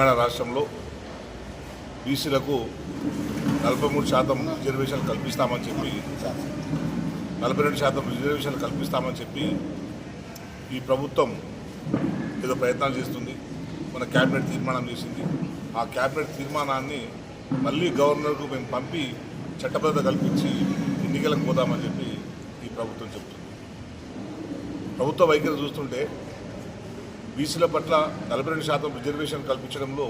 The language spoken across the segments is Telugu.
తెలంగాణ రాష్ట్రంలో బీసీలకు నలభై మూడు శాతం రిజర్వేషన్లు కల్పిస్తామని చెప్పి నలభై రెండు శాతం రిజర్వేషన్లు కల్పిస్తామని చెప్పి ఈ ప్రభుత్వం ఏదో ప్రయత్నాలు చేస్తుంది. మన క్యాబినెట్ తీర్మానం చేసింది. ఆ క్యాబినెట్ తీర్మానాన్ని మళ్ళీ గవర్నర్కు మేము పంపి చట్టబద్ధత కల్పించి ఎన్నికలకు పోదామని చెప్పి ఈ ప్రభుత్వం చెబుతుంది ప్రభుత్వ వైఖరి చూస్తుంటే బీసీల పట్ల నలభై రెండు శాతం రిజర్వేషన్ కల్పించడంలో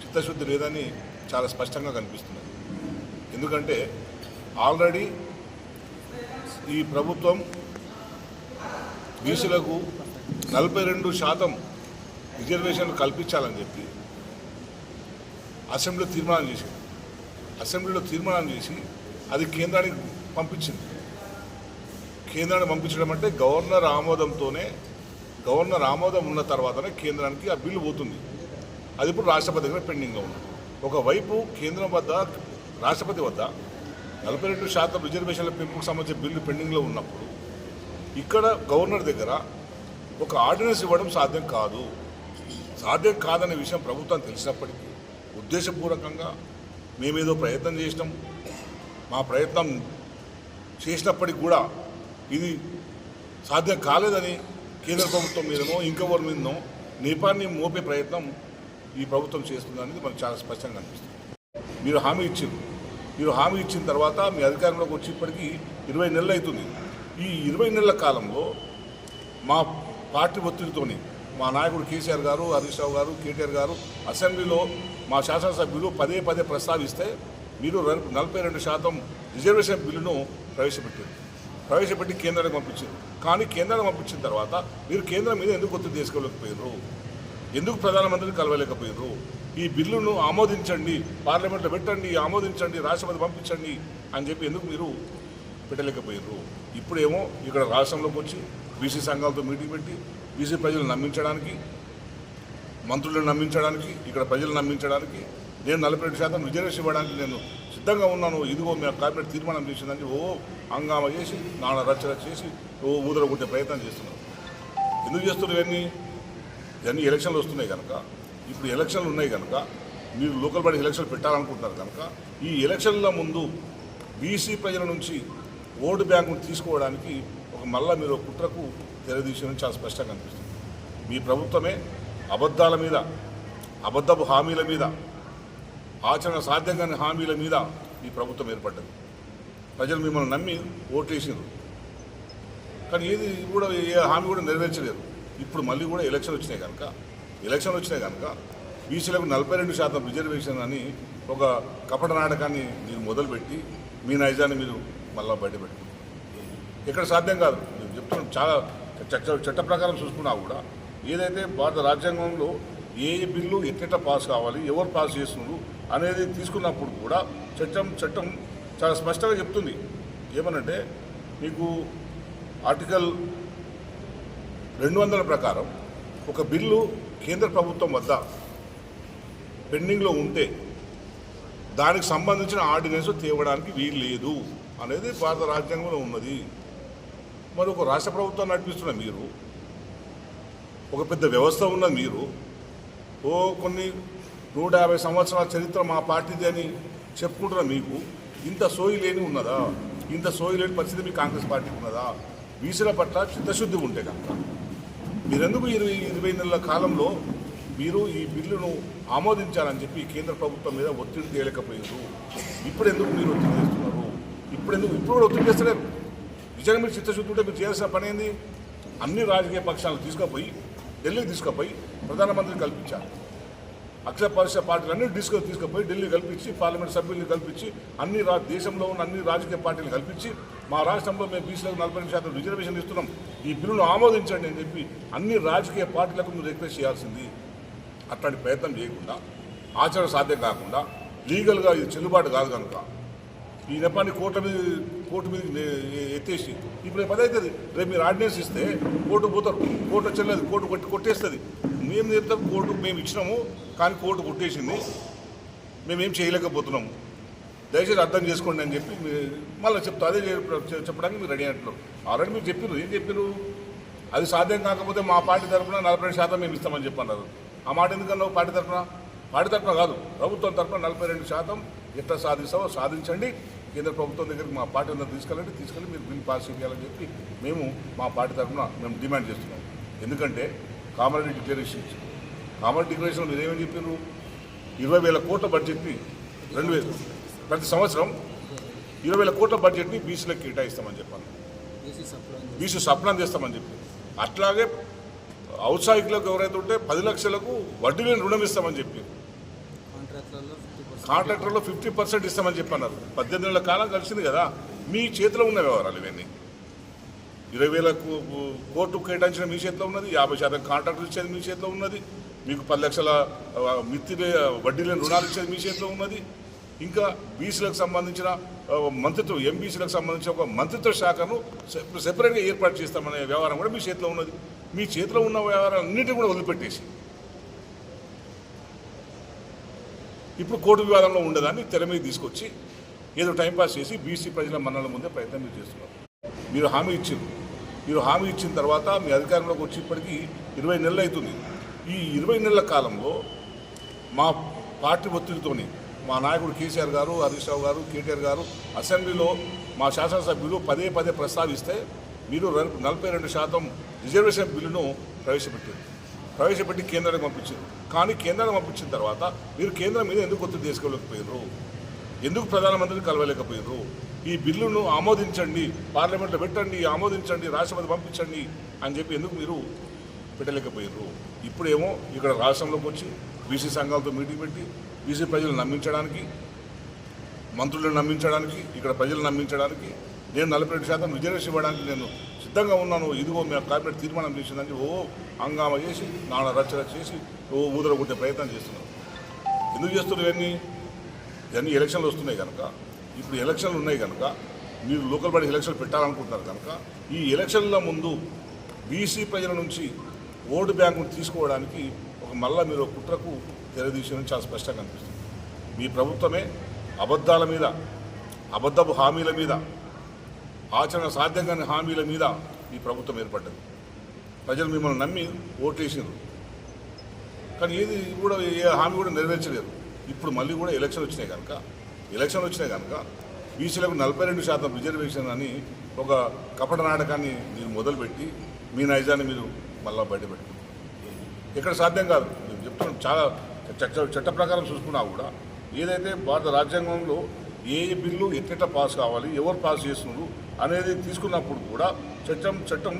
చిత్తశుద్ధి లేదని చాలా స్పష్టంగా కనిపిస్తున్నది. ఎందుకంటే ఆల్రెడీ ఈ ప్రభుత్వం బీసీలకు నలభై రెండు శాతం రిజర్వేషన్ కల్పించాలని చెప్పి అసెంబ్లీలో తీర్మానం చేసింది. అసెంబ్లీలో తీర్మానం చేసి అది కేంద్రానికి పంపించింది. కేంద్రాన్ని పంపించడం అంటే గవర్నర్ ఆమోదంతోనే గవర్నర్ ఆమోదం ఉన్న తర్వాతనే కేంద్రానికి ఆ బిల్లు పోతుంది. అది ఇప్పుడు రాష్ట్రపతి దగ్గర పెండింగ్గా ఉంది ఒకవైపు కేంద్రం వద్ద రాష్ట్రపతి వద్ద నలభై రెండు శాతం రిజర్వేషన్ల పెంపుకు సంబంధించిన బిల్లు పెండింగ్లో ఉన్నప్పుడు ఇక్కడ గవర్నర్ దగ్గర ఒక ఆర్డినెన్స్ ఇవ్వడం సాధ్యం కాదు. సాధ్యం కాదనే విషయం ప్రభుత్వం తెలిసినప్పటికీ ఉద్దేశపూర్వకంగా మేమేదో ప్రయత్నం చేసినాం. మా ప్రయత్నం చేసినప్పటికి కూడా ఇది సాధ్యం కాలేదని కేంద్ర ప్రభుత్వం మీదనో ఇంకెవరి మీదనో నేపాన్ని మోపే ప్రయత్నం ఈ ప్రభుత్వం చేస్తుందనేది మనకు చాలా స్పష్టంగా అనిపిస్తుంది. మీరు హామీ ఇచ్చారు మీరు హామీ ఇచ్చిన తర్వాత మీ అధికారంలోకి వచ్చి ఇప్పటికీ ఇరవై నెలలు అవుతుంది. ఈ ఇరవై నెలల కాలంలో మా పార్టీ ఒత్తిడితోని మా నాయకుడు కేసీఆర్ గారు హరీష్ రావు గారు కేటీఆర్ గారు అసెంబ్లీలో మా శాసనసభ్యులు పదే పదే ప్రస్తావిస్తే మీరు నలభై రెండు శాతం రిజర్వేషన్ బిల్లును ప్రవేశపెట్టారు. ప్రవేశపెట్టి కేంద్రానికి పంపించారు కానీ కేంద్రానికి పంపించిన తర్వాత మీరు కేంద్రం మీద ఎందుకు ఒత్తిడి తీసుకోలేకపోయారు ఎందుకు ప్రధానమంత్రిని కలవలేకపోయారు ఈ బిల్లును ఆమోదించండి పార్లమెంట్లో పెట్టండి ఆమోదించండి రాష్ట్రపతి పంపించండి అని చెప్పి ఎందుకు మీరు పెట్టలేకపోయారు ఇప్పుడేమో ఇక్కడ రాష్ట్రంలోకి వచ్చి బీసీ సంఘాలతో మీటింగ్ పెట్టి బీసీ ప్రజలు నమ్మించడానికి మంత్రులను నమ్మించడానికి ఇక్కడ ప్రజలు నమ్మించడానికి నేను నలభై రెండు శాతం రిజర్వేషన్ ఇవ్వడానికి నేను సిద్ధంగా ఉన్నాను. ఇదిగో మీ కేబినెట్ తీర్మానం చేసిందని ఓ హంగామా చేసి నాన్న రచ్చ చేసి ఓ ఊదర కొట్టే ప్రయత్నం చేస్తున్నారు. ఎందుకు చేస్తున్నారు ఇవన్నీ? ఇవన్నీ ఎలక్షన్లు వస్తున్నాయి కనుక. ఇప్పుడు ఎలక్షన్లు ఉన్నాయి కనుక మీరు లోకల్ బాడీ ఎలక్షన్లు పెట్టాలనుకుంటున్నారు కనుక ఈ ఎలక్షన్ల ముందు బీసీ ప్రజల నుంచి ఓటు బ్యాంకును తీసుకోవడానికి ఒక మళ్ళా మీరు ఒక కుట్రకు తెరదీసిన చాలా స్పష్టంగా అనిపిస్తుంది. మీ ప్రభుత్వమే అబద్ధాల మీద అబద్ధపు హామీల మీద ఆచరణ సాధ్యం కాని హామీల మీద ఈ ప్రభుత్వం ఏర్పడ్డది. ప్రజలు మిమ్మల్ని నమ్మి ఓటేసారు కానీ ఏది కూడా ఏ హామీ కూడా నెరవేర్చలేదు. ఇప్పుడు మళ్ళీ కూడా ఎలక్షన్ వచ్చినాయి కనుక ఎలక్షన్ వచ్చినాయి కనుక బీసీలకు నలభై రెండు శాతం రిజర్వేషన్ అని ఒక కపట నాటకాన్ని మీరు మొదలుపెట్టి మీ నైజాన్ని మీరు మళ్ళీ బయటపెట్టుకుంటారు. ఇక్కడ సాధ్యం కాదు. నేను చెప్తున్నాను చాలా చట్ట చట్ట ప్రకారం చూసుకున్నా కూడా ఏదైతే భారత రాజ్యాంగంలో ఏ బిల్లు ఎట్ట పాస్ కావాలి ఎవరు పాస్ చేస్తున్నారు అనేది తీసుకున్నప్పుడు కూడా చట్టం చట్టం చాలా స్పష్టంగా చెప్తుంది. ఏమనంటే మీకు ఆర్టికల్ రెండు వందల ప్రకారం ఒక బిల్లు కేంద్ర ప్రభుత్వం వద్ద పెండింగ్లో ఉంటే దానికి సంబంధించిన ఆర్డినెన్స్ తేవడానికి వీలు లేదు అనేది భారత రాజ్యాంగంలో ఉన్నది. మరి ఒక రాష్ట్ర ప్రభుత్వం నడిపిస్తున్న మీరు ఒక పెద్ద వ్యవస్థ ఉన్న మీరు ఓ కొన్ని నూట యాభై సంవత్సరాల చరిత్ర మా పార్టీది అని చెప్పుకుంటున్నా మీకు? ఇంత సోయి లేని ఉన్నదా? ఇంత సోయి లేని పరిస్థితి మీ కాంగ్రెస్ పార్టీకి ఉన్నదా? బీసీల పట్ల చిత్తశుద్ధి ఉంటే కనుక. మీరెందుకు ఇరవై ఇరవై నెలల కాలంలో మీరు ఈ బిల్లును ఆమోదించాలని చెప్పి కేంద్ర ప్రభుత్వం మీద ఒత్తిడి తేలేకపోయారు? ఇప్పుడు ఎందుకు మీరు ఒత్తిడి చేస్తున్నారు? ఇప్పుడు ఎందుకు ఇప్పుడు కూడా ఒత్తిడి చేస్తలేరు? నిజంగా మీరు చిత్తశుద్ధి ఉంటే మీరు చేయాల్సిన పని ఏంది? అన్ని రాజకీయ పక్షాలను తీసుకుపోయి ఢిల్లీకి తీసుకుపోయి ప్రధానమంత్రిని కల్పించారు అక్షర పరిషత్ పార్టీలు డిస్కో తీసుకుపోయి ఢిల్లీ కల్పించి పార్లమెంట్ సభ్యుల్ని కల్పించి అన్ని రా దేశంలో ఉన్న అన్ని రాజకీయ పార్టీలు కల్పించి మా రాష్ట్రంలో మేము బీసీలకు నలభై శాతం రిజర్వేషన్ ఇస్తున్నాం. ఈ బిల్లును ఆమోదించండి అని చెప్పి అన్ని రాజకీయ పార్టీలకు మీరు రిక్వెస్ట్ చేయాల్సింది. అట్లాంటి ప్రయత్నం చేయకుండా ఆచరణ సాధ్యం కాకుండా లీగల్గా ఇది చెల్లుబాటు కాదు కనుక ఈ నెపాన్ని కోర్టు మీద కోర్టు మీద ఎత్తేసి. ఇప్పుడు పది అవుతుంది. రేపు మీరు ఆర్డినెన్స్ ఇస్తే కోర్టు పోతారు. కోర్టు వచ్చలేదు కోర్టు కొట్టి కొట్టేస్తుంది. మేము చెప్తాం కోర్టు మేము ఇచ్చినాము కానీ కోర్టు కొట్టేసింది. మేమేం చేయలేకపోతున్నాము. దయచేసి అర్థం చేసుకోండి అని చెప్పి మళ్ళీ చెప్తా. అదే చెప్పడానికి మీరు రెడీ అంటున్నారు ఆల్రెడీ మీరు చెప్పారు ఏం చెప్పారు అది సాధ్యం కాకపోతే మా పార్టీ తరఫున నలభై రెండు శాతం మేము ఇస్తామని చెప్పన్నారు. ఆ మాట ఎందుకన్నావు పార్టీ తరఫున పార్టీ తరఫున కాదు. ప్రభుత్వం తరఫున నలభై రెండు శాతం ఎట్లా సాధిస్తావో సాధించండి. కేంద్ర ప్రభుత్వం దగ్గరికి మా పార్టీ అందరూ తీసుకెళ్ళండి తీసుకెళ్ళి మీరు బిల్ పాస్ చేయాలని చెప్పి మేము మా పార్టీ తరఫున మేము డిమాండ్ చేస్తున్నాం. ఎందుకంటే కామారెడ్డి డిక్లరేషన్ ఇచ్చారు. కామారెడ్డి డిక్లరేషన్ మీరు ఏమని చెప్పారు ఇరవై వేల కోట్ల బడ్జెట్ని రెండు వేలు. ప్రతి సంవత్సరం ఇరవై వేల కోట్ల బడ్జెట్ని బీసీలకు కేటాయిస్తామని చెప్పాను. బీసీ సప్లాన్ చేస్తామని చెప్పి. అట్లాగే ఔత్సాహికులకు ఎవరైతే ఉంటే పది లక్షలకు వడ్డీ లేని రుణం ఇస్తామని చెప్పి. కాంట్రాక్ట్లలో ఫిఫ్టీ పర్సెంట్ కాంట్రాక్టర్లో ఫిఫ్టీ పర్సెంట్ ఇస్తామని చెప్పన్నారు. పద్దెనిమిది నెలల కాలం కలిసింది కదా. మీ చేతిలో ఉన్న వ్యవహారాలు ఇవన్నీ. ఇరవై వేల కోర్టు కేటాయించిన మీ చేతిలో ఉన్నది యాభై శాతం కాంట్రాక్టర్ ఇచ్చేది మీ చేతిలో ఉన్నది మీకు పది లక్షల మిత్తి వడ్డీ లేని రుణాలు ఇచ్చేది మీ చేతిలో ఉన్నది. ఇంకా బీసీలకు సంబంధించిన మంత్రిత్వం ఎంబీసీలకు సంబంధించిన ఒక మంత్రిత్వ శాఖను సెపరేట్గా ఏర్పాటు చేస్తామనే వ్యవహారం కూడా మీ చేతిలో ఉన్నది. మీ చేతిలో ఉన్న వ్యవహారాలన్నింటినీ కూడా వదిలిపెట్టేసి ఇప్పుడు కోర్టు వివాదంలో ఉండేదాన్ని తెర మీద తీసుకొచ్చి ఏదో టైంపాస్ చేసి బీసీ ప్రజల మన్నల ముందే ప్రయత్నం మీరు చేస్తున్నారు. మీరు హామీ ఇచ్చారు. మీరు హామీ ఇచ్చిన తర్వాత మీ అధికారంలోకి వచ్చి ఇప్పటికీ ఇరవై నెలలు అవుతుంది. ఈ ఇరవై నెలల కాలంలో మా పార్టీ ఒత్తిడితోని మా నాయకుడు కేసీఆర్ గారు హరీష్ రావు గారు కేటీఆర్ గారు అసెంబ్లీలో మా శాసనసభ్యులు పదే పదే ప్రస్తావిస్తే మీరు నలభై రెండు శాతం రిజర్వేషన్ బిల్లును ప్రవేశపెట్టారు. ప్రవేశపెట్టి కేంద్రానికి పంపించారు కానీ కేంద్రానికి పంపించిన తర్వాత మీరు కేంద్రం మీద ఎందుకు ఒత్తిడి చేసుకోలేకపోయారు ఎందుకు ప్రధానమంత్రిని కలవలేకపోయారు ఈ బిల్లును ఆమోదించండి పార్లమెంట్లో పెట్టండి ఆమోదించండి రాష్ట్రపతి పంపించండి అని చెప్పి ఎందుకు మీరు పెట్టలేకపోయారు ఇప్పుడేమో ఇక్కడ రాష్ట్రంలోకి వచ్చి బీసీ సంఘాలతో మీటింగ్ పెట్టి బీసీ ప్రజలు నమ్మించడానికి మంత్రులను నమ్మించడానికి ఇక్కడ ప్రజలు నమ్మించడానికి నేను నలభై రెండు శాతం రిజర్వేషన్ ఇవ్వడానికి నేను సిద్ధంగా ఉన్నాను. ఇదిగో మీ కేబినెట్ తీర్మానం చేసిందని ఓ హంగామా చేసి నాన్న రచన చేసి ఓ ఊదర కొట్టే ప్రయత్నం చేస్తున్నాను ఎందుకు చేస్తున్నారు ఇవన్నీ? ఇవన్నీ ఎలక్షన్లు వస్తున్నాయి కనుక. ఇప్పుడు ఎలక్షన్లు ఉన్నాయి కనుక మీరు లోకల్ బాడీ ఎలక్షన్ పెట్టాలనుకుంటున్నారు కనుక ఈ ఎలక్షన్ల ముందు బీసీ ప్రజల నుంచి ఓటు బ్యాంకును తీసుకోవడానికి ఒక మళ్ళా మీరు కుట్రకు తెరదీసిన చాలా స్పష్టంగా అనిపిస్తుంది. మీ ప్రభుత్వమే అబద్ధాల మీద అబద్ధపు హామీల మీద ఆచరణ సాధ్యం కాని హామీల మీద ఈ ప్రభుత్వం ఏర్పడ్డది. ప్రజలు మిమ్మల్ని నమ్మి ఓటేసారు కానీ ఏది కూడా ఏ హామీ కూడా నెరవేర్చలేరు ఇప్పుడు మళ్ళీ కూడా ఎలక్షన్ వచ్చినాయి కనుక ఎలక్షన్ వచ్చినాయి కనుక బీసీలకు నలభై రెండు శాతం రిజర్వేషన్ అని ఒక కపట నాటకాన్ని మీరు మొదలుపెట్టి మీ నైజాన్ని మీరు మళ్ళా బయటపెట్టుకుంటారు ఇక్కడ సాధ్యం కాదు. నేను చెప్తున్నాను చాలా చట్ట చట్ట ప్రకారం చూసుకున్నా కూడా ఏదైతే భారత రాజ్యాంగంలో ఏ బిల్లు ఎట్ట పాస్ కావాలి ఎవరు పాస్ చేస్తున్నారు అనేది తీసుకున్నప్పుడు కూడా చట్టం చట్టం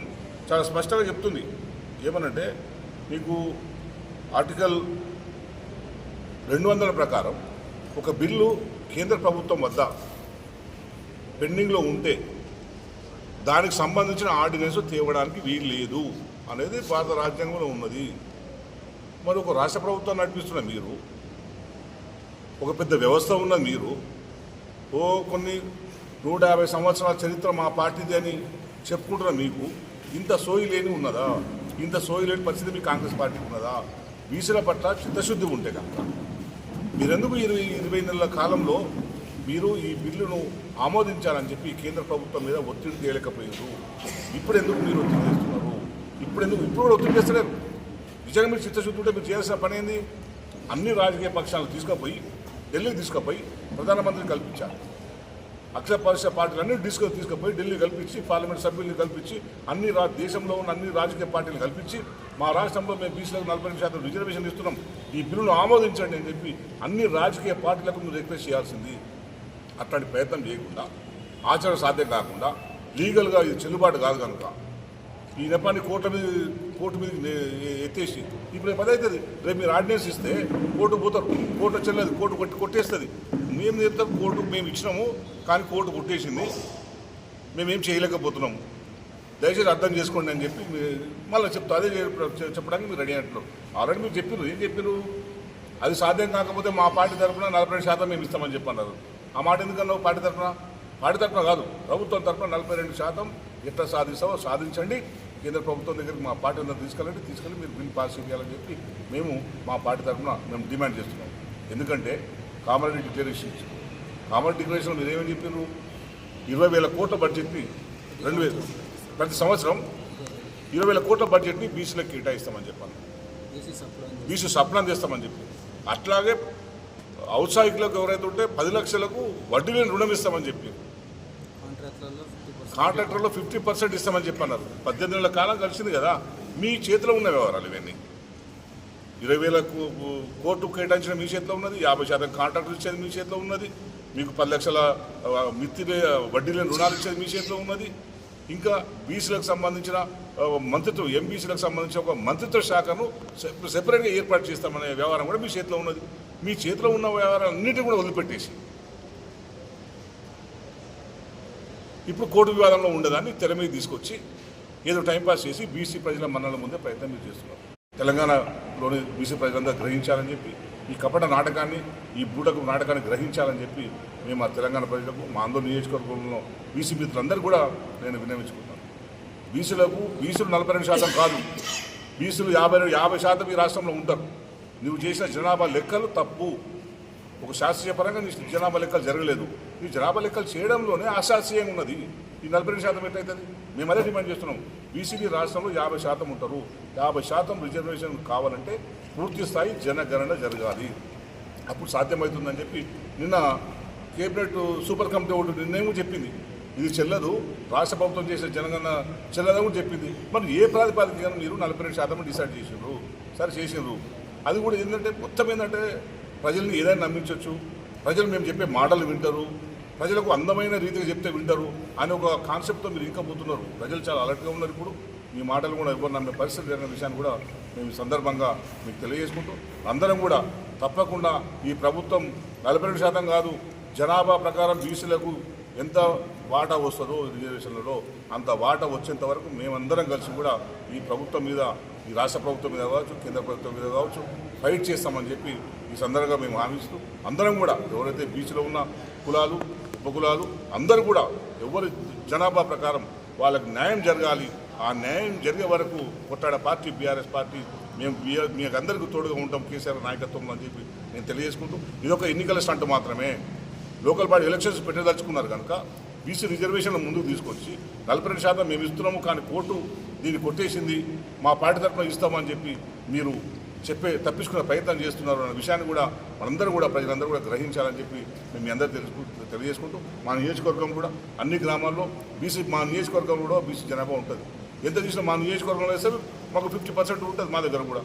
చాలా స్పష్టంగా చెప్తుంది. ఏమనంటే మీకు ఆర్టికల్ రెండు వందల ప్రకారం ఒక బిల్లు కేంద్ర ప్రభుత్వం వద్ద పెండింగ్లో ఉంటే దానికి సంబంధించిన ఆర్డినెన్స్ తేవడానికి వీలు లేదు అనేది భారత రాజ్యాంగంలో ఉన్నది. మరి ఒక రాష్ట్ర ప్రభుత్వం నడిపిస్తున్న మీరు ఒక పెద్ద వ్యవస్థ ఉన్న మీరు ఓ కొన్ని నూట యాభై సంవత్సరాల చరిత్ర మా పార్టీది అని చెప్పుకుంటున్నా మీకు? ఇంత సోయి లేని ఉన్నదా? ఇంత సోయి లేని పరిస్థితి మీ కాంగ్రెస్ పార్టీకి ఉన్నదా? బీసీల పట్ల చిత్తశుద్ధి ఉంటే కనుక. మీరెందుకు ఇరవై ఇరవై నెలల కాలంలో మీరు ఈ బిల్లును ఆమోదించాలని చెప్పి కేంద్ర ప్రభుత్వం మీద ఒత్తిడి చేయలేకపోయారు ఇప్పుడు ఎందుకు మీరు ఒత్తిడి చేస్తున్నారు? ఇప్పుడు ఎందుకు ఇప్పుడు కూడా ఒత్తిడి చేస్తలేరు? నిజంగా మీరు చిత్తశుద్ధి ఉంటే మీరు చేయాల్సిన పని ఏంది? అన్ని రాజకీయ పక్షాలను తీసుకుపోయి ఢిల్లీకి తీసుకుపోయి ప్రధానమంత్రిని కల్పించారు అక్షర పరిషత్ పార్టీలన్నీ డిస్కో తీసుకుపోయి ఢిల్లీ కల్పించి పార్లమెంట్ సభ్యుల్ని కల్పించి అన్ని రా దేశంలో ఉన్న అన్ని రాజకీయ పార్టీలు కల్పించి మా రాష్ట్రంలో మేము బీసీలకు నలభై శాతం రిజర్వేషన్ ఇస్తున్నాం. ఈ బిల్లును ఆమోదించండి అని చెప్పి అన్ని రాజకీయ పార్టీలకు మీరు రిక్వెస్ట్ చేయాల్సింది. అట్లాంటి ప్రయత్నం చేయకుండా ఆచరణ సాధ్యం కాకుండా లీగల్గా ఇది చెల్లుబాటు కాదు కనుక ఈ నెపాన్ని కోర్టు మీద కోర్టు మీద ఎత్తేసి. ఇప్పుడు పది అవుతుంది రేపు మీరు ఆర్డినెన్స్ ఇస్తే కోర్టు పోతారు. కోర్టు వచ్చలేదు కోర్టు కొట్టి కొట్టేస్తుంది. మేము చెప్తాం కోర్టు మేము ఇచ్చినాము కానీ కోర్టు కొట్టేసింది. మేమేం చేయలేకపోతున్నాము. దయచేసి అర్థం చేసుకోండి అని చెప్పి మళ్ళీ చెప్తా. అదే చెప్పడానికి మీరు రెడీ అంటున్నారు ఆల్రెడీ మీరు చెప్పారు ఏం చెప్పారు అది సాధ్యం కాకపోతే మా పార్టీ తరఫున నలభై శాతం మేము ఇస్తామని చెప్పన్నారు. ఆ మాట ఎందుకన్నావు పార్టీ తరఫున? వాడి తరఫున కాదు ప్రభుత్వం తరఫున నలభై రెండు శాతం ఎట్లా సాధిస్తామో సాధించండి. కేంద్ర ప్రభుత్వం దగ్గరికి మా పార్టీ అందరూ తీసుకెళ్ళండి తీసుకెళ్ళి మీరు బిల్ పాస్ చేయాలని చెప్పి మేము మా పార్టీ తరఫున మేము డిమాండ్ చేస్తున్నాం. ఎందుకంటే కామారెడ్డి డిక్లరేషన్ ఇచ్చారు. కామారెడ్డి డిక్లరేషన్ మీరు ఏమని చెప్పారు ఇరవై వేల కోట్ల బడ్జెట్ని రెండు వేలు ప్రతి సంవత్సరం ఇరవై వేల కోట్ల బడ్జెట్ని బీసీలకు కేటాయిస్తామని చెప్పాను. బీసీ సప్లాన్ చేస్తామని చెప్పి. అట్లాగే ఔత్సాహికులకు ఎవరైతే ఉంటే పది లక్షలకు వడ్డీ లేని రుణం ఇస్తామని చెప్పారు కాంట్రాక్టర్లో ఫిఫ్టీ పర్సెంట్ ఇస్తామని చెప్పన్నారు. పద్దెనిమిది నెలల కాలం కలిసింది కదా. మీ చేతిలో ఉన్న వ్యవహారాలు ఇవన్నీ. ఇరవై వేలకు కోర్టు కేటాయించిన మీ చేతిలో ఉన్నది యాభై శాతం కాంట్రాక్టర్ ఇచ్చేది మీ చేతిలో ఉన్నది మీకు పది లక్షల మిత్తి వడ్డీ లేని రుణాలు ఇచ్చేది మీ చేతిలో ఉన్నది. ఇంకా బీసీలకు సంబంధించిన మంత్రిత్వం మంత్రిత్వ ఎంబీసీలకు సంబంధించిన ఒక మంత్రిత్వ శాఖను సెపరేట్గా ఏర్పాటు చేస్తామనే వ్యవహారం కూడా మీ చేతిలో ఉన్నది. మీ చేతిలో ఉన్న వ్యవహారాలన్నింటినీ కూడా వదిలిపెట్టేసి ఇప్పుడు కోర్టు వివాదంలో ఉండదాన్ని తెర మీద తీసుకొచ్చి ఏదో టైంపాస్ చేసి బీసీ ప్రజల మన్నల ముందే ప్రయత్నం మీరు చేస్తున్నారు. తెలంగాణలోని బీసీ ప్రజలందరూ గ్రహించాలని చెప్పి ఈ కపట నాటకాన్ని ఈ బూటకు నాటకాన్ని గ్రహించాలని చెప్పి మేము ఆ తెలంగాణ ప్రజలకు మా అందరూ నియోజకవర్గంలో బీసీ మిత్రులందరూ కూడా నేను విన్నవించుకుంటాను బీసీలకు బీసీలు నలభై రెండు శాతం కాదు. బీసీలు యాభై యాభై శాతం ఈ రాష్ట్రంలో ఉంటారు. నువ్వు చేసిన జనాభా లెక్కలు తప్పు. ఒక శాస్త్రీయపరంగా నీ జనాభా లెక్కలు జరగలేదు. ఈ జనాభా లెక్కలు చేయడంలోనే అశాస్త్రీయంగా ఉన్నది. ఈ నలభై రెండు శాతం ఎట్లయితుంది? మేము అదే డిమాండ్ చేస్తున్నాం. బీసీడీ రాష్ట్రంలో యాభై శాతం ఉంటారు. యాభై శాతం రిజర్వేషన్ కావాలంటే పూర్తి స్థాయి జనగణన జరగాలి. అప్పుడు సాధ్యమవుతుందని చెప్పి నిన్న కేబినెట్ సూపర్ కమిటీ ఒకటి నిర్ణయం చెప్పింది. ఇది చెల్లదు. రాష్ట్ర ప్రభుత్వం చేసే జనగణన చెల్లదని కూడా చెప్పింది. మరి ఏ ప్రాతిపదికన మీరు నలభై రెండు శాతం డిసైడ్ చేసిండ్రు? సరే చేసిండ్రు. అది కూడా ఏంటంటే మొత్తం ఏంటంటే ప్రజల్ని ఏదైనా నమ్మించవచ్చు ప్రజలు మేము చెప్పే మాటలు వింటారు. ప్రజలకు అందమైన రీతిగా చెప్తే వింటారు. అనే ఒక కాన్సెప్ట్తో మీరు ఇంకపోతున్నారు ప్రజలు చాలా అలర్ట్గా ఉన్నారు ఇప్పుడు. మీ మాటలు కూడా ఎవరు నమ్మే పరిస్థితి జరిగిన విషయాన్ని కూడా మేము ఈ సందర్భంగా మీకు తెలియజేసుకుంటూ అందరం కూడా తప్పకుండా ఈ ప్రభుత్వం నలభై రెండు శాతం కాదు జనాభా ప్రకారం బీసీలకు ఎంత వాటా వస్తుందో రిజర్వేషన్లలో అంత వాటా వచ్చేంత వరకు మేమందరం కలిసి కూడా ఈ ప్రభుత్వం మీద ఈ రాష్ట్ర ప్రభుత్వం మీద కావచ్చు కేంద్ర ప్రభుత్వం మీద కావచ్చు ఫైట్ చేస్తామని చెప్పి ఈ సందర్భంగా మేము హామీస్తూ అందరం కూడా ఎవరైతే బీచ్లో ఉన్న కులాలు ఉపకులాలు అందరూ కూడా ఎవరి జనాభా ప్రకారం వాళ్ళకు న్యాయం జరగాలి ఆ న్యాయం జరిగే వరకు కొట్టాడ పార్టీ బీఆర్ఎస్ పార్టీ మేము మీకు అందరికీ తోడుగా ఉంటాం కేసీఆర్ నాయకత్వం అని చెప్పి నేను తెలియజేసుకుంటూ ఇదొక ఎన్నికల స్టంట్ మాత్రమే. లోకల్ బాడీ ఎలక్షన్స్ పెట్టదలుచుకున్నారు కనుక బీసీ రిజర్వేషన్ ముందుకు తీసుకొచ్చి నలభై రెండు శాతం మేము ఇస్తున్నాము కానీ కోర్టు దీన్ని కొట్టేసింది మా పార్టీ తరఫున ఇస్తామని చెప్పి మీరు చెప్పే తప్పించుకునే ప్రయత్నం చేస్తున్నారు అన్న విషయాన్ని కూడా మనందరూ కూడా ప్రజలందరూ కూడా గ్రహించాలని చెప్పి మేము మీ అందరూ తెలుసుకు తెలియజేసుకుంటూ మా నియోజకవర్గం కూడా అన్ని గ్రామాల్లో బీసీ మా నియోజకవర్గం కూడా బీసీ జనాభా ఉంటుంది. ఎంత చూసినా మా నియోజకవర్గంలో వేస్తే మాకు ఫిఫ్టీ పర్సెంట్ ఉంటుంది మా దగ్గర కూడా.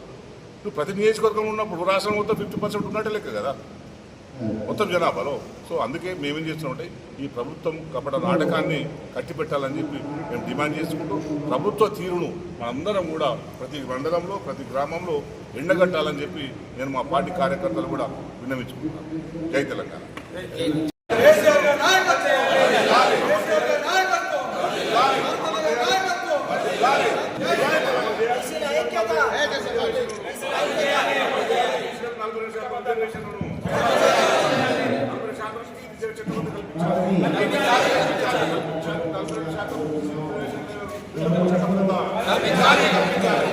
ఇప్పుడు ప్రతి నియోజకవర్గంలో ఉన్నప్పుడు రాష్ట్రం మొత్తం ఫిఫ్టీ పర్సెంట్ ఉన్నట్టే లెక్క కదా. మొత్తం జనాభాలో. సో అందుకే మేమేం చేస్తున్నామంటే ఈ ప్రభుత్వం కపట నాటకాన్ని కట్టిపెట్టాలని చెప్పి మేము డిమాండ్ చేసుకుంటూ ప్రభుత్వ తీరును మనందరం కూడా ప్రతి మండలంలో ప్రతి గ్రామంలో ఎండగట్టాలని చెప్పి నేను మా పార్టీ కార్యకర్తలు కూడా విన్నవించుకుంటున్నాను. జై తెలంగాణ. Vitória!